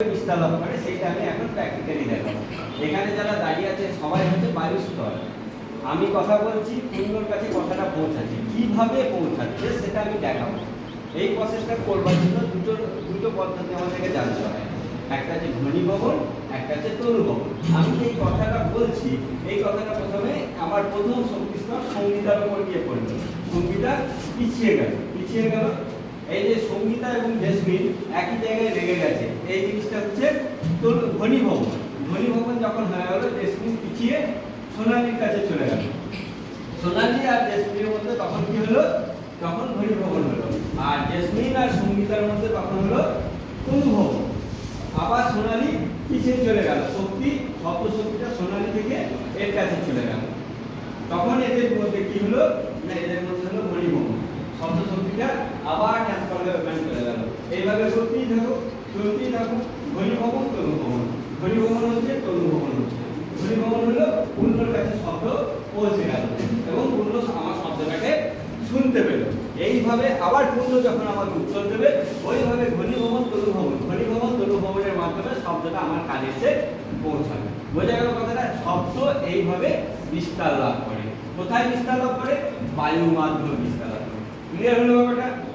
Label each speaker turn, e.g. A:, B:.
A: বিস্তার করে সেইটা আমি এখন প্র্যাকটিক্যালি দেখাবো। এখানে যারা দাঁড়িয়ে আছে, সবাই হচ্ছে আমি কথা বলছি পূর্ণর কাছে কথাটা পৌঁছাচ্ছে। পৌঁছাচ্ছে, সেটা আমি দেখাবো। এই প্রসেসটা করবার জন্য দুটো দুটো পদ্ধতি আমাদেরকে জানতে হয় একটা হচ্ছে একটা হচ্ছে তরু আমি এই কথাটা বলছি, এই কথাটা প্রথমে আমার প্রথম শক্তিস্তর সঙ্গীতার উপর গিয়ে পড়ল। সঙ্গীতা পিছিয়ে গেল। পিছিয়ে গেল। এই যে সঙ্গীতা এবং জেসমিন একই জায়গায় লেগে গেছে। এই জিনিসটা হচ্ছে তোর ধ্বনি ভবন ধ্বনি ভবন যখন হয়ে গেল জেসমিন পিছিয়ে সোনালির কাছে চলে গেল। সোনালি আর জেসমিনের মধ্যে তখন কি হলো? তখন ধ্বনি ভবন হলো। আর জেসমিন আর সঙ্গীতার মধ্যে তখন হলো তনু ভবন আবার সোনালি পিছিয়ে চলে গেল। শক্তি শব্দ শক্তিটা সোনালি থেকে এর কাছে চলে গেল। তখন এদের মধ্যে কি হলো না এদের মধ্যে হলো ধ্বনি ভবন শব্দ শক্তিটা আবার ট্রান্সফার হয়ে ওখানে চলে গেল এইভাবে করতেই থাকো চলতেই থাকো ধ্বনি ভবন তরু ভবন। ধ্বনি ভবন হচ্ছে তরু ভবন। হচ্ছে ধ্বনি ভবন হলো পূর্ণর কাছে শব্দ পৌঁছে গেল এবং পূর্ণ আমার শব্দটাকে শুনতে পেল। এইভাবে আবার পূর্ণ যখন আমাকে উত্তর দেবে, ওইভাবে ধ্বনি ভবন তরু ভবন। ধ্বনি ভবন তরু ভবনের মাধ্যমে শব্দটা আমার কানে এসে পৌঁছাবে। বোঝা গেল কথাটা? শব্দ এইভাবে বিস্তার লাভ করে। কোথায় বিস্তার লাভ করে? বায়ু মাধ্যমে বিস্তার লাভ করে। ক্লিয়ার হলো ব্যাপারটা?